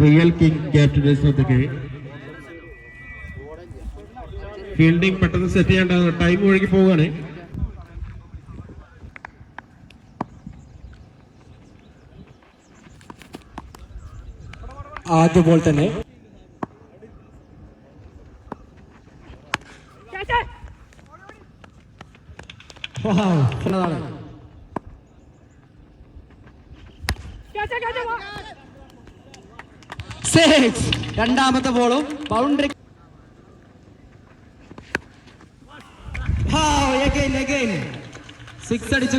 Real king ക്യാപ്റ്റന്റെ ശ്രദ്ധയ്ക്ക് fielding പെട്ടെന്ന് set ചെയ്യേണ്ട ടൈം ഒഴുകി പോവുകയാണ്. ആദ്യ ബോൾ തന്നെ ാണ് സിക്സ് രണ്ടാമത്തെ ബോളും ബൗണ്ടറി സിക്സ് അടിച്ചു.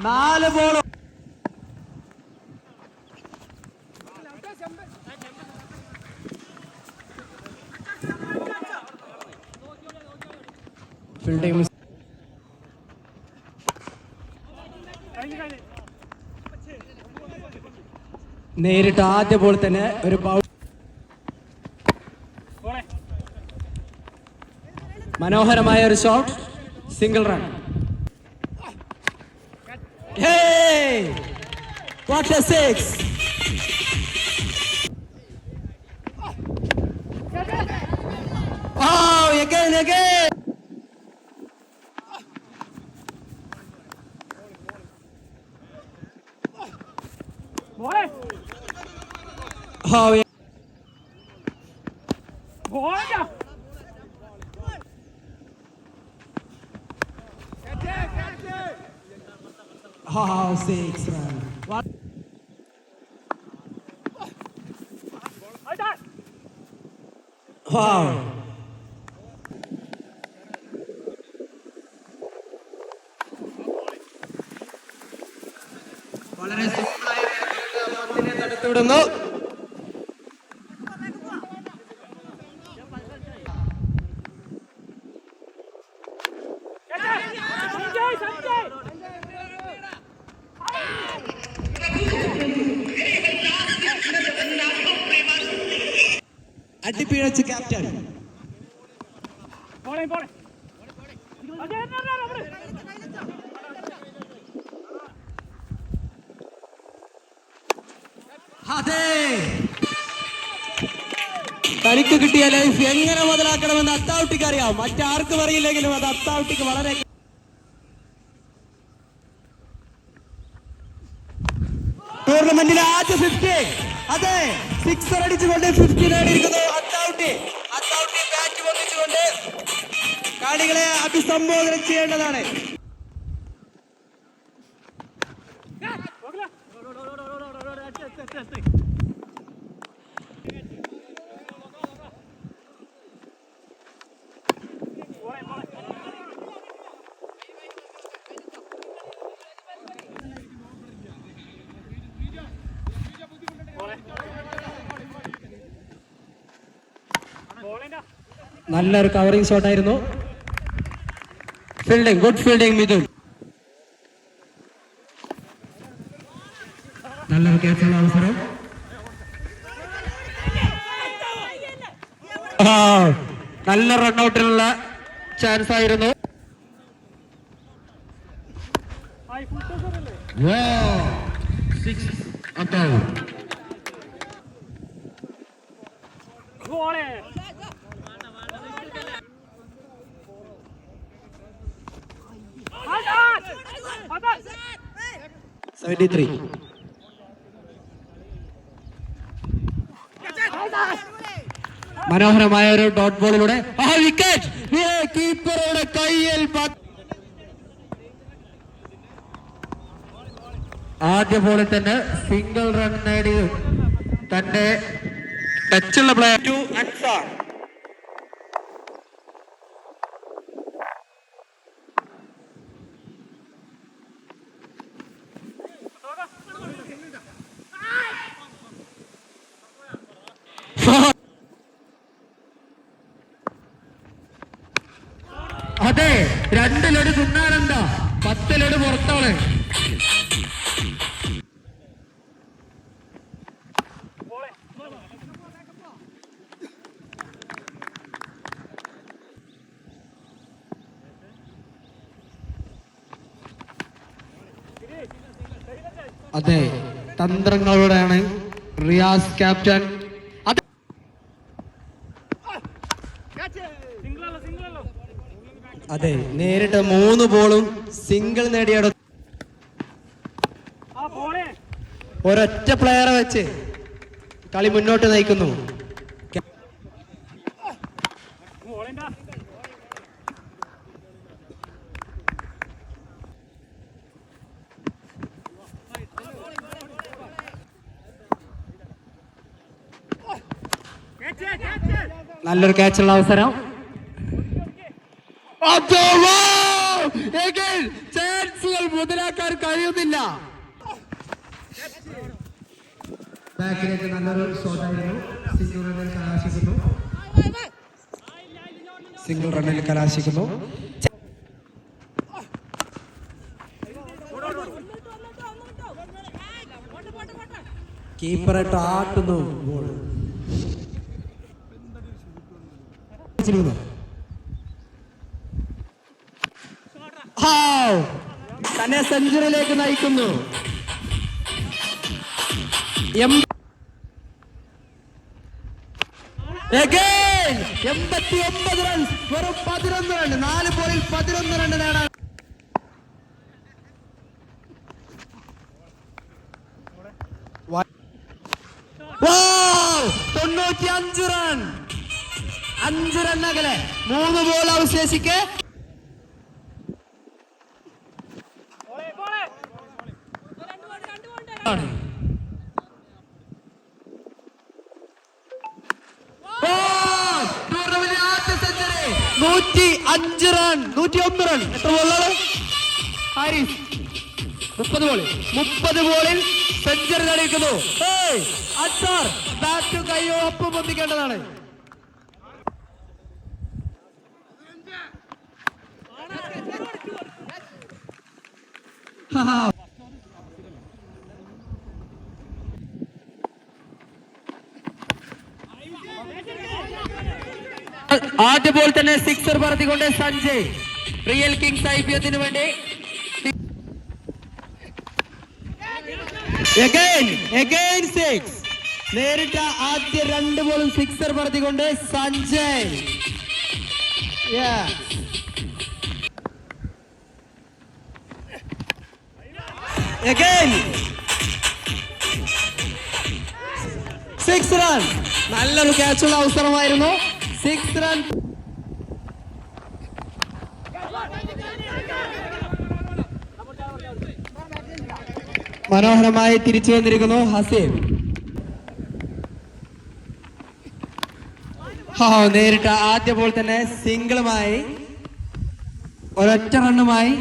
നാല് ബോളും. ഫീൽഡിംഗ് നേരിട്ട് ആദ്യ ബോൾ തന്നെ ഒരു മനോഹരമായ ഒരു shot single run what six Oh, yeah. Oh, six run. What? Wow. വളരെ സിമ്പിളായ തടുത്തുവിടുന്നു അടിപ്പിഴച്ച് ക്യാപ്റ്റൻ അതെ. തനിക്ക് കിട്ടിയ ലൈഫ് എങ്ങനെ മുതലാക്കണമെന്ന് അത്താവട്ടിക്ക് അറിയാം. മറ്റാർക്കും അറിയില്ലെങ്കിലും അത് അത്താവട്ടിക്ക് വളരെ ടൂർണമെന്റിലെ ആദ്യ ഫിഫ്റ്റി അതെ സിക്സർ അടിച്ചുകൊണ്ട് ഫിഫ്റ്റി നേടിയിരിക്കുന്നു അത്തൗട്ടി അത്തൗട്ടി ബാറ്റ് പൊന്നിച്ചുകൊണ്ട് കാണികളെ അഭിസംബോധന ചെയ്യേണ്ടതാണ് നല്ലൊരു കവറിംഗ് ഷോട്ട് ആയിരുന്നു. Fielding good fielding Mithun. നല്ലൊരു ക്യാച്ചുള്ള അവസരം. നല്ല റണ്ണൗട്ടിലുള്ള ചാൻസ് ആയിരുന്നു. സിക്സ് അത്താവും സെവന്റി ത്രീ മനോഹരമായ ഒരു ഡോട്ട് ബോളിലൂടെ ആ വിക്കറ്റ് കീപ്പറുടെ കയ്യിൽ ആദ്യ ബോളിൽ തന്നെ സിംഗിൾ റൺ നേടി തന്റെ ടച്ചുള്ള പ്ലെയർ ടു അൻസാർ അതെ രണ്ട് ലഡ് തിന്നാനെന്ത? പത്ത് പുറത്താണ്. അതെ തന്ത്രങ്ങളോടെയാണ് റിയാസ് ക്യാപ്റ്റൻ അത് അതെ നേരിട്ട് മൂന്ന് ബോളും സിംഗിൾ നേടിയ ഒരൊറ്റ പ്ലെയറെ വെച്ച് കളി മുന്നോട്ട് നയിക്കുന്നു. നല്ലൊരു ക്യാച്ചുള്ള അവസരം. ചാൻസുകൾ മുതലാക്കാൻ കഴിയുന്നില്ല. ബാക്കിലേക്ക് നല്ലൊരു ഷോട്ടായിരുന്നു സിംഗിൾ റണ്ണിൽ കലാശിക്കുന്നു. സിംഗിൾ റണ്ണിൽ കലാശിക്കുന്നു. കീപ്പറായിട്ട് ആട്ടുന്നു ബോൾ തന്നെ സെഞ്ചുറിയിലേക്ക് നയിക്കുന്നു. M- Again! 89 റൺസ് വെറും നാല് റൺ തൊണ്ണൂറ്റി അഞ്ച് റൺ അഞ്ച് റൺ അകലെ. മൂന്ന് ബോൾ അവശേഷിക്കെ ടൂർണമെന്റിൽ ആദ്യ സെഞ്ചുറി നൂറ്റി അഞ്ച് റൺ നൂറ്റി ഒന്ന് റൺ. എത്ര ബോളാണ് ഹാരിസ് മുപ്പത് ബോളിൽ മുപ്പത് ബോളിൽ സെഞ്ചുറി നേടിയിരിക്കുന്നു അച്ചാർ ബാറ്റ് കയ്യോ ഒപ്പം പൊന്തിക്കേണ്ടതാണ് ബോൾ തന്നെ sixer പറത്തിക്കൊണ്ട് Sanjay. Real kings I P എത്തിന് വേണ്ടി. നേരിട്ട ആദ്യ രണ്ട് ബോളും സിക്സർ പറത്തിക്കൊണ്ട് സഞ്ജയ്. സിക്സ് റൺ നല്ലൊരു ക്യാച്ചുള്ള അവസരമായിരുന്നു. സിക്സ് റൺ മനോഹരമായി തിരിച്ചു വന്നിരിക്കുന്നു ഹസീം ഹാ നേരിട്ട ആദ്യ ബോൾ തന്നെ സിംഗിളുമായി ഒരൊറ്റ റണ്ണുമായി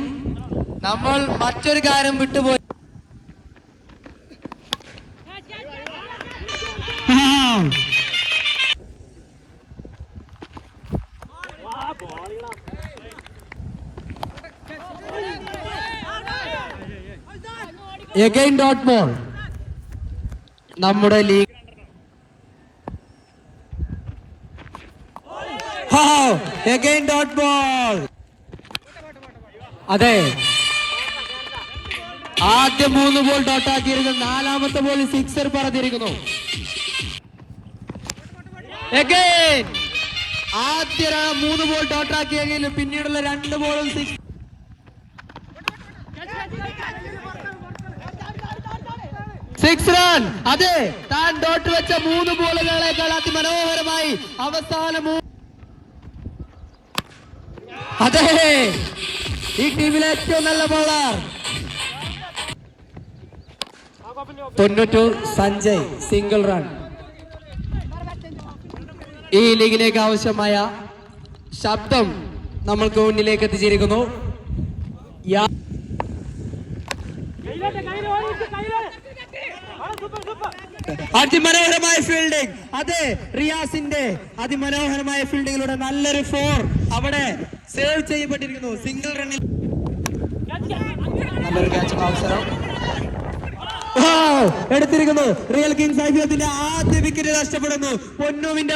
നമ്മൾ മറ്റൊരു കാര്യം വിട്ടുപോയി. എഗൈൻ ഡോട്ട് ബോൾ നമ്മുടെ ലീഗ്. എഗൈൻ ഡോട്ട് ബോൾ അതെ. ആദ്യ മൂന്ന് ബോൾ ഡോട്ട് ആക്കിയിരുന്നു നാലാമത്തെ ബോൾ സിക്സർ പറഞ്ഞിരിക്കുന്നു. എഗൈൻ ആദ്യ മൂന്ന് ബോൾ ഡോട്ട് ആക്കിയെങ്കിലും പിന്നീടുള്ള രണ്ട് ബോളും സിക്സ് സിക്സ് റൺ അതെ താൻ ഡോട്ട് വെച്ച മൂന്ന് ബോളുകളേക്കാൾ അതിമനോഹരമായി അവസാന അതെ ഈ ടീമിലെ ഏറ്റവും നല്ല ബോളർ തൊണ്ണൂറ്റു സഞ്ജയ് സിംഗിൾ റൺ ഈ ലീഗിലേക്ക് ആവശ്യമായ ശബ്ദം നമ്മൾക്ക് മുന്നിലേക്ക് എത്തിച്ചിരിക്കുന്നു യാ- അതിമനോഹരമായ ഫീൽഡിംഗ് അതെ റിയാസിന്റെ അതിമനോഹരമായ ഫീൽഡിങ്ങിലൂടെ നല്ലൊരു ഫോർ അവിടെ സേവ് ചെയ്യപ്പെട്ടിരിക്കുന്നു. സിംഗിൾ റണ്ണിൽ നല്ലൊരു അവസരം! എടുത്തിരിക്കുന്നു. റിയൽ കിങ്സ് ഐപിഎത്തിന്റെ ആദ്യ വിക്കറ്റ് നഷ്ടപ്പെടുന്നു. പൊന്നുവിന്റെ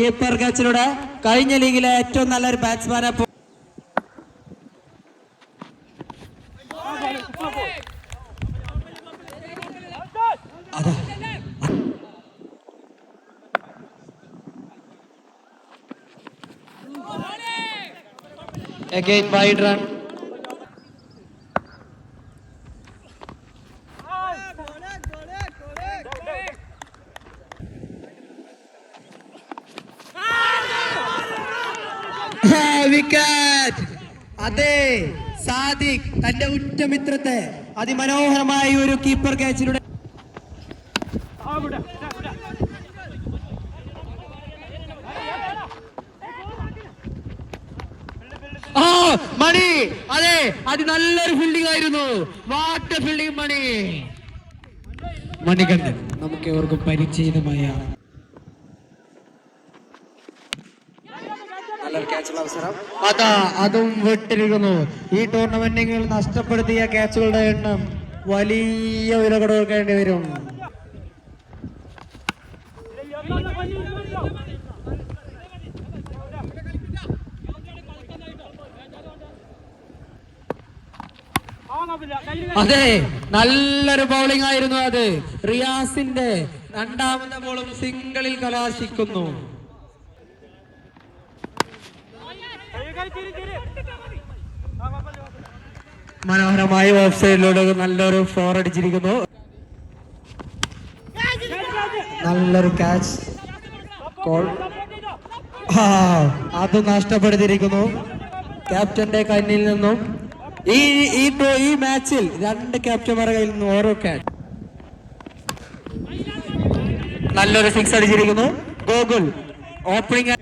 കീപ്പർ കാച്ചിലൂടെ കഴിഞ്ഞ ലീഗിലെ ഏറ്റവും നല്ലൊരു ബാറ്റ്സ്മാനെ Again wide run. വിക്കറ്റ് അതെ സാദിഖ് തന്റെ ഉറ്റമിത്രത്തെ അതിമനോഹരമായ ഒരു കീപ്പർ ക്യാച്ചിലൂടെ ആ മണി. അതെ അത് നല്ലൊരു ഫീൽഡിംഗ് ആയിരുന്നു. What a fielding Mani. Manikandan. നമുക്ക് ഇവർക്കും പരിചിതമായ നല്ലൊരു ക്യാച്ചുള്ള അവസരം. അതാ അതും വിട്ടിരിക്കുന്നു. ഈ ടൂർണമെന്റിൽ നഷ്ടപ്പെടുത്തിയ ക്യാച്ചുകളുടെ എണ്ണം വലിയ വില കൊടുക്കേണ്ടി വരും. അതെ നല്ലൊരു ബൗളിംഗ് ആയിരുന്നു അത്. റിയാസിന്റെ രണ്ടാമത്തെ ബോളും സിംഗിളിൽ കലാശിക്കുന്നു. മനോഹരമായ ഓഫ് സൈഡിലൂടെ നല്ലൊരു ഫോർ അടിച്ചിരിക്കുന്നു. നല്ലൊരു ക്യാച്ച് കോൾ അത് നഷ്ടപ്പെടുത്തിയിരിക്കുന്നു. ക്യാപ്റ്റന്റെ കണ്ണിൽ നിന്നും. ഈ ഈ ഈ മാച്ചിൽ രണ്ട് ക്യാപ്റ്റന്മാരുടെ കയ്യിൽ നിന്നും ഓരോ ക്യാച്ച് നല്ലൊരു സിക്സ് അടിച്ചിരിക്കുന്നു. ഗോകുൽ ഓപ്പണിംഗ്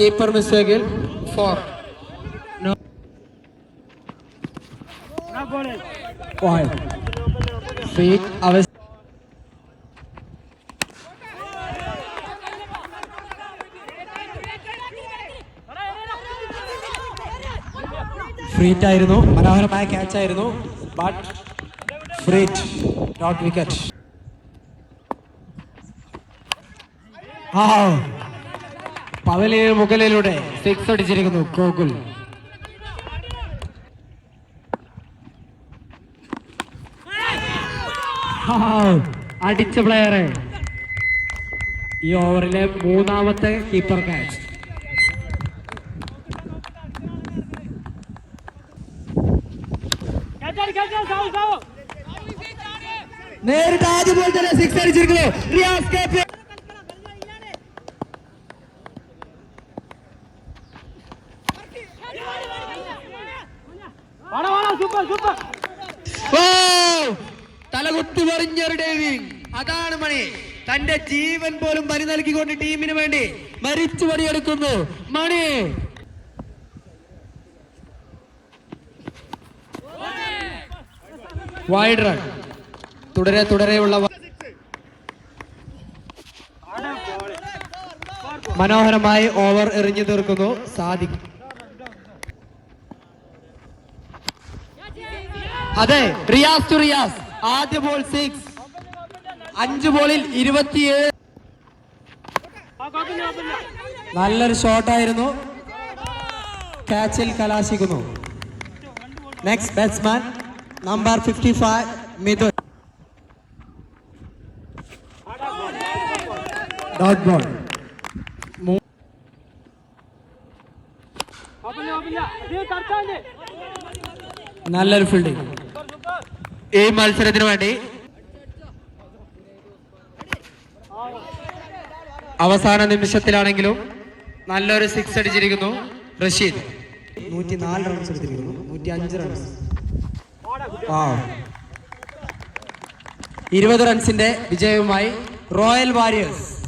കീപ്പർ മിസ്റ്റേക്കിൽ ഫോർ ഫീറ്റ് അവ ഫ്രീറ്റ് ആയിരുന്നു. മനോഹരമായ ക്യാച്ച് ആയിരുന്നു. ബട്ട് ഫ്രീറ്റ് നോട്ട് വിക്കറ്റ് ആ പവലിന് മുകളിലൂടെ സിക്സ് അടിച്ചിരിക്കുന്നു. ഗോകുൽ. അടിച്ച പ്ലെയറെ ഈ ഓവറിലെ മൂന്നാമത്തെ കീപ്പർ ക്യാച്ച് നേരിട്ട് ആദ്യം പോലെ തന്നെ സിക്സ് അടിച്ചിരിക്കുന്നു. റിയാസ് ഓ തലകുത്തി മറിഞ്ഞൊരു ഡേവിങ് അതാണ് മണി. തന്റെ ജീവൻ പോലും ബലി നൽകിക്കൊണ്ട് ടീമിന് വേണ്ടി മരിച്ചു പണിയെടുക്കുന്നു. മണി. വൈഡ് റൺ തുടരെ തുടരെയുള്ള മനോഹരമായി ഓവർ എറിഞ്ഞു തീർക്കുന്നു സാദിഖ്. അതെ റിയാസ് ടു റിയാസ്. ആദ്യ ബോൾ സിക്സ് അഞ്ച് ബോളിൽ ഇരുപത്തിയേഴ്. നല്ലൊരു ഷോട്ടായിരുന്നു ക്യാച്ചിൽ കലാശിക്കുന്നു. Next batsman number fifty five Mithun dot ball നല്ലൊരു ഫീൽഡിംഗ് ഈ മത്സരത്തിന് വേണ്ടി അവസാന നിമിഷത്തിലാണെങ്കിലും നല്ലൊരു സിക്സ് അടിച്ചിരിക്കുന്നു റഷീദ്. നൂറ്റി നാല് റൺസ് എടുത്തിരിക്കുന്നു. നൂറ്റി അഞ്ച് റൺസ് ഇരുപത് റൺസിന്റെ വിജയവുമായി റോയൽ വാരിയേഴ്സ്